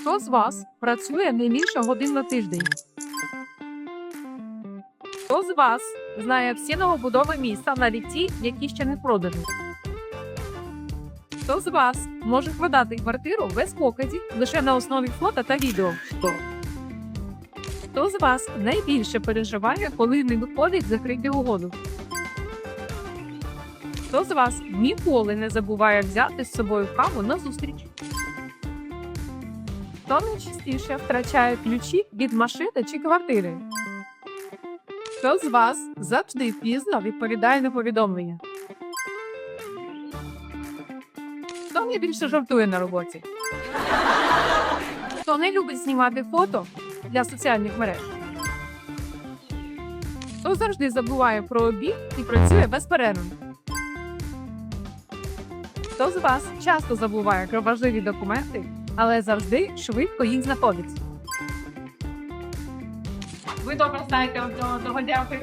Хто з вас працює не більше годин на тиждень? Хто з вас знає всі новобудови міста, навіть ті, які ще не продані? Хто з вас може продати квартиру без показів лише на основі фото та відео? Хто? Хто з вас найбільше переживає, коли не виходить закрити угоду? Хто з вас ніколи не забуває взяти з собою каву на зустріч? Хто найчастіше втрачає ключі від машини чи квартири? Хто з вас завжди пізно відповідає на повідомлення? Хто найбільше жартує на роботі? Хто не любить знімати фото для соціальних мереж? Хто завжди забуває про обід і працює безперервно? Хто з вас часто забуває про важливі документи, але завжди швидко їх знаходить? Ви добре знаєте одного дякую.